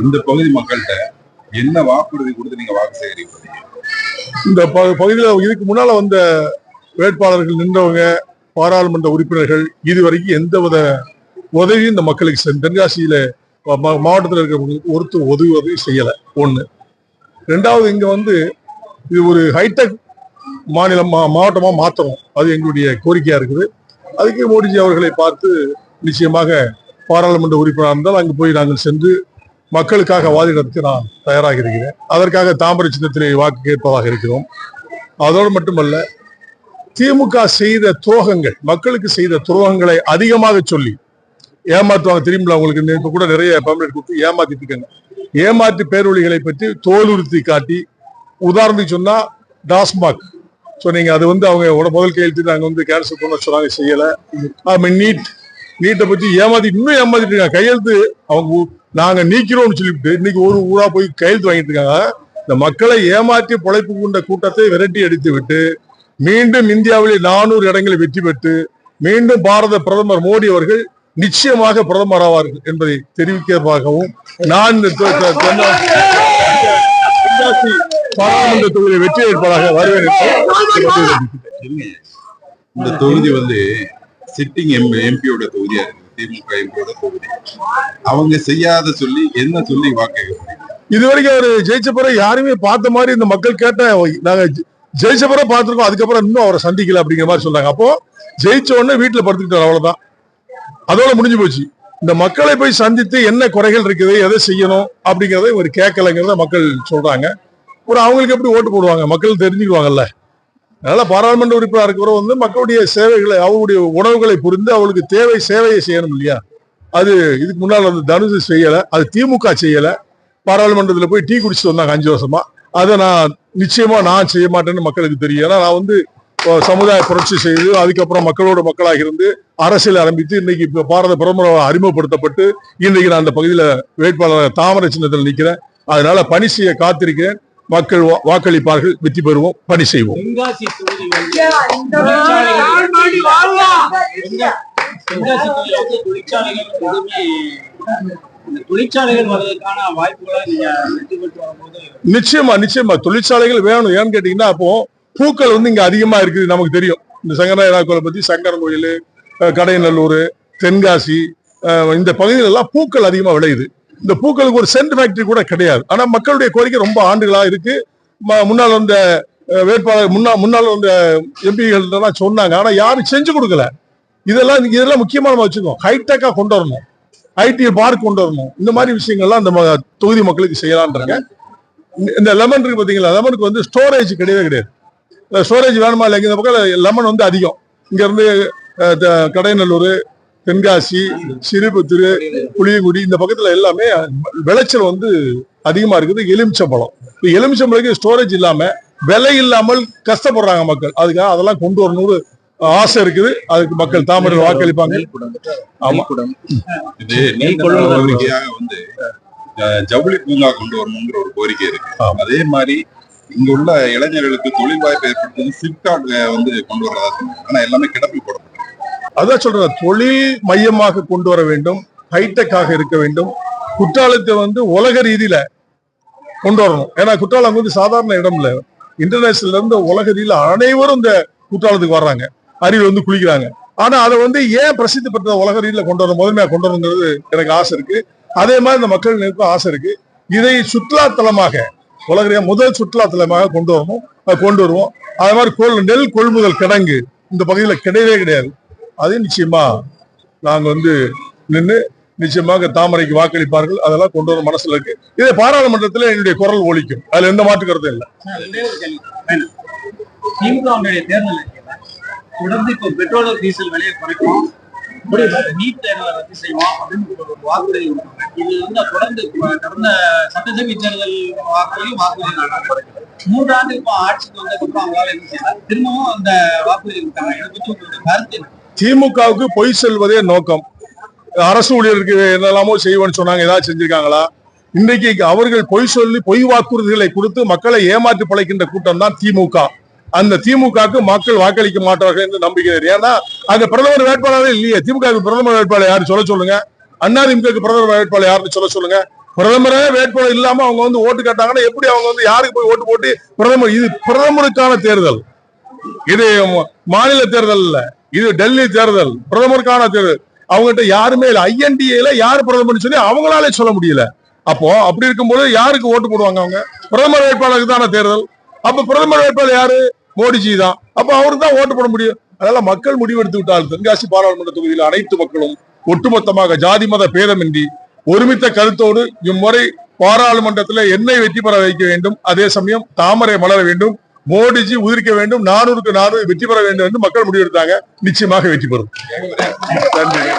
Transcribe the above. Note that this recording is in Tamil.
இந்த பகுதி மக்கள்கிட்ட என்ன வாக்குறுதி கொடுத்து நீங்க வாக்கு சேகரிப்பீங்க இந்த பகுதியில் இதுக்கு முன்னால வந்த வேட்பாளர்கள் நின்றவங்க பாராளுமன்ற உறுப்பினர்கள் இதுவரைக்கும் எந்தவித உதவியும் இந்த மக்களுக்கு செ- தென்காசியில மாவட்டத்தில் இருக்கிறவங்களுக்கு ஒருத்தர் உதவி உதவி செய்யலை. ஒன்று ரெண்டாவது இங்க வந்து இது ஒரு ஹைடெக் மாநிலம் மா- மாற்றணும் அது எங்களுடைய கோரிக்கையாக இருக்குது. அதுக்கு மோடிஜி அவர்களை பார்த்து நிச்சயமாக பாராளுமன்ற உறுப்பினராக இருந்தால் அங்கே போய் நாங்கள் சென்று மக்களுக்காக வாதிடுறதுக்கு நான் தயாராக இருக்கிறேன் அதற்காக தாமரை சின்னத்திலே வாக்கு கேட்பதாக இருக்கிறோம். அதோடு மட்டுமல்ல திமுக செய்த துரோகங்கள் மக்களுக்கு செய்த துரோகங்களை அதிகமாக சொல்லி ஏமாற்றுவாங்க தெரியுமில்ல உங்களுக்கு? இப்ப கூட நிறைய பர்மனெண்ட் கொடுத்து ஏமாத்திட்டு இருக்காங்க. ஏமாற்று பேரொழிகளை பற்றி தோலுறுத்தி காட்டி உதாரணத்துக்கு சொன்னா டாஸ்மாக். சொன்னீங்க அது வந்து அவங்க முதல் கையெழுத்து நாங்க வந்து கேன்சல் பண்ண சொன்னாங்க செய்யல. நீட் நீட்டை பற்றி ஏமாத்தி இன்னும் ஏமாத்திட்டு இருக்காங்க. கையெழுத்து அவங்க நாங்க நீக்கிறோம்னு சொல்லிவிட்டு இன்னைக்கு ஒரு ஊரா போய் கையெழுத்து வாங்கிட்டு இருக்காங்க. இந்த மக்களை ஏமாற்றி பொழைப்பு கொண்ட கூட்டத்தை விரட்டி அடித்து விட்டு மீண்டும் இந்தியாவிலே நானூறு இடங்களில் வெற்றி பெற்று மீண்டும் பாரத பிரதமர் மோடி அவர்கள் நிச்சயமாக பிரதமர் ஆவார்கள் என்பதை தெரிவிக்கிறதாகவும் நான் பாராளுமன்ற தொகுதியில் வெற்றி வேட்பாளராக வருவேன் இந்த தொகுதி வந்து சிட்டிங் எம்பியோட தொகுதியா இருக்கு. திமுக தொகுதி அவங்க செய்யாத சொல்லி என்ன சொல்லி வாக்கு இதுவரைக்கும் அவர் ஜெயிச்ச பிறகு யாருமே பார்த்த மாதிரி இந்த மக்கள் கேட்ட நாங்க ஜெயிச்ச பிறகு பார்த்திருக்கோம் அதுக்கப்புறம் இன்னும் அவரை சந்திக்கல அப்படிங்கிற மாதிரி சொல்றாங்க அப்போ ஜெயிச்ச உடனே வீட்டுல படுத்துக்கிட்டார் அவ்வளவுதான். அதோட முடிஞ்சு போச்சு. இந்த மக்களை போய் சந்தித்து என்ன குறைகள் இருக்குது எதை செய்யணும் அப்படிங்கறத இவர் கேட்கலைங்கிறத மக்கள் சொல்றாங்க. ஒரு அவங்களுக்கு எப்படி ஓட்டு போடுவாங்க? மக்கள் தெரிஞ்சுக்குவாங்கல்ல. அதனால பாராளுமன்ற உறுப்பினர் இருக்கிறவங்க வந்து மக்களுடைய சேவைகளை அவங்களுடைய உணவுகளை புரிந்து அவளுக்கு தேவை சேவையை செய்யணும் இல்லையா? அது இதுக்கு முன்னால் வந்து தனுசு செய்யலை அது திமுக செய்யலை. பாராளுமன்றத்தில் போய் டீ குடிச்சிட்டு வந்தாங்க அஞ்சு வருஷமா. அதை நான் நிச்சயமா நான் செய்ய மாட்டேன்னு மக்களுக்கு தெரியும். ஏன்னா நான் வந்து சமுதாய புரட்சி செய்து அதுக்கப்புறம் மக்களோட மக்களாக இருந்து அரசியல் ஆரம்பித்து இன்னைக்கு பாரத பிரதமர் அறிமுகப்படுத்தப்பட்டு இன்னைக்கு நான் அந்த பகுதியில் வேட்பாளர் தாமரை சின்னத்தில் நிற்கிறேன் அதனால பணி செய்ய காத்திருக்கிறேன். மக்கள் வா- வாக்களிப்பார்கள் வெற்றி பெறுவோம் பணி செய்வோம். நிச்சயமா நிச்சயமா. தொழிற்சாலைகள் வேணும். ஏன்னு கேட்டீங்கன்னா அப்போ பூக்கள் வந்து இங்க அதிகமா இருக்குது நமக்கு தெரியும். இந்த சங்கரநாயகா கோயிலை பத்தி சங்கரன் கோயில் கடையநல்லூர் தென்காசி இந்த பகுதியில எல்லாம் பூக்கள் அதிகமா விளையுது. இந்த பூக்களுக்கு ஒரு சென்ட் ஃபேக்டரி கூட கிடையாது. ஆனா மக்களுடைய கோரிக்கை ரொம்ப ஆண்டுகளா இருக்கு. ம- முன்னால் வந்த வேட்பாளர் முன்னா முன்னால் வந்த எம்பிகள் சொன்னாங்க. ஆனா யாரும் செஞ்சு கொடுக்கல. இதெல்லாம் இதெல்லாம் முக்கியமா நம்ம வச்சுக்கோம். ஹைடெக்கா கொண்டு வரணும். ஐடி பார்க் கொண்டு வரணும். இந்த மாதிரி விஷயங்கள்லாம் இந்த ம- தொகுதி மக்களுக்கு செய்யலான்றாங்க இந்த- லெமன் இருக்கு பாத்தீங்களா? லெமனுக்கு வந்து ஸ்டோரேஜ் கிடையவே கிடையாது. ஸ்டோரேஜ் வேணுமா இல்லைங்க இந்த பக்கம் லெமன் வந்து அதிகம். இங்க இருந்து த- தென்காசி சிறுபுத்தூர் புளியங்குடி இந்த பக்கத்துல எல்லாமே விளைச்சல் வந்து அதிகமா இருக்குது. எலுமிச்சம்பழம். இந்த எலுமிச்சம்பழத்துக்கு ஸ்டோரேஜ் இல்லாம விலை இல்லாமல் கஷ்டப்படுறாங்க மக்கள். அதுக்காக அதெல்லாம் கொண்டு வரணும்னு ஆசை இருக்குது. அதுக்கு மக்கள் தாமரை வாக்களிப்பாங்க. ஆமா. இது நாள் கோரிக்கையாக வந்து ஜவுளி பூங்கா கொண்டு வரணுங்கிற ஒரு கோரிக்கை இருக்கு. அதே மாதிரி இங்க உள்ள இளைஞர்களுக்கு தொழில் வாய்ப்பு ஏற்படுத்தி சிப்காட் வந்து கொண்டு சொன்னாங்க. ஆனா எல்லாமே கிடப்பில் போடப்பட்டது. அதான் சொல்றேன் தொழில் மையமாக கொண்டு வர வேண்டும் ஹைடெக்காக இருக்க வேண்டும். குற்றாலத்தை வந்து உலக ரீதியில கொண்டு வரணும். ஏன்னா குற்றாலம் வந்து சாதாரண இடம் இல்ல இன்டர்நேஷனல்ல இருந்து உலக ரீதியில அனைவரும் இந்த குற்றாலத்துக்கு வர்றாங்க. அருவியில் வந்து குளிக்கிறாங்க. ஆனா அதை வந்து ஏன் பிரசித்தி பெற்ற உலக ரீதியில கொண்டு வரணும்? முதன்மையா கொண்டு வரணுங்கிறது எனக்கு ஆசை இருக்கு. அதே மாதிரி இந்த மக்களுக்கும் ஆசை இருக்கு. இதை சுற்றுலா தலமாக உலக முதல் சுற்றுலா தலமாக கொண்டு வரணும் அதை கொண்டு வருவோம். அதே மாதிரி கொள் நெல் கொள்முதல் கிடங்கு இந்த பகுதியில் கிடையவே கிடையாது. அதையும் நிச்சயமா நாங்க வந்து நின்று நிச்சயமாக தாமரைக்கு வாக்களிப்பார்கள். அதெல்லாம் கொண்டு வர மனசுல இருக்கு. இதே பாராளுமன்றத்துல என்னுடைய குரல் ஒழிக்கும் அதுல எந்த மாற்று கருத்தும் இல்லை. திமுகவுடைய தேர்தல் தொடர்ந்து இப்போ பெட்ரோல் டீசல் விலையை குறைக்கும் நீட் தேர்தலை ரத்து செய்வோம் அப்படின்னு ஒரு வாக்குறுதி இது வந்து தொடர்ந்து கடந்த சட்டசபை தேர்தல் வாக்குறுதியும் வாக்குறுதி மூன்றாண்டு இப்போ ஆட்சிக்கு வந்ததுக்கப்புறம் அவங்களால என்ன செய்யலாம்? திரும்பவும் அந்த வாக்குறுதி இருக்காங்க இதை உங்களுடைய கருத்து என்ன? திமுகவுக்கு பொய் செல்வதே நோக்கம். அரசு ஊழியருக்கு என்னெல்லாமோ செய்வோம்னு சொன்னாங்க ஏதாவது செஞ்சிருக்காங்களா? இன்றைக்கு அவர்கள் பொய் சொல்லி பொய் வாக்குறுதிகளை கொடுத்து மக்களை ஏமாற்றி பழைக்கின்ற கூட்டம் தான் திமுக. அந்த திமுகவுக்கு மக்கள் வாக்களிக்க மாட்டார்கள் என்று நம்புகிறேன். ஏன்னா அங்க பிரதமர் வேட்பாளரே இல்லையே. திமுக பிரதமர் வேட்பாளர் யாரு சொல்ல சொல்லுங்க. அண்ணா திமுக பிரதமர் வேட்பாளர் யாருன்னு சொல்ல சொல்லுங்க. பிரதமரே வேட்பாளர் இல்லாம அவங்க வந்து ஓட்டு கேட்டாங்கன்னா எப்படி அவங்க வந்து யாருக்கு போய் ஓட்டு போட்டு பிரதமர்? இது பிரதமருக்கான தேர்தல். இது மாநில தேர்தல் இல்லை. இது டெல்லி தேர்தல் பிரதமருக்கான தேர்தல். அவங்ககிட்ட யாருமே இல்லை. ஐஎன்டிஏல யார் பிரதமர்னு சொல்லி அவங்களாலே சொல்ல முடியல. அப்போ அப்படி இருக்கும்போது யாருக்கு ஓட்டு போடுவாங்க அவங்க? பிரதமர் வேட்பாளருக்கு தானே தேர்தல். அப்ப பிரதமர் வேட்பாளர் யாரு? மோடிஜி தான். அப்ப அவருக்கு தான் ஓட்டு போட முடியும். அதனால மக்கள் முடிவெடுத்து விட்டால் தென்காசி பாராளுமன்ற தொகுதியில் அனைத்து மக்களும் ஒட்டுமொத்தமாக ஜாதி மத பேதமின்றி ஒருமித்த கருத்தோடு இம்முறை பாராளுமன்றத்தில் என்னை வெற்றி பெற வைக்க வேண்டும். அதே சமயம் தாமரை மலர வேண்டும். மோடிஜி உதிர்க்க வேண்டும் நானூறுக்கு நானூறு வெற்றி பெற வேண்டும் என்று மக்கள் முடிவெடுத்தாங்க. நிச்சயமாக வெற்றி பெறும். நன்றி.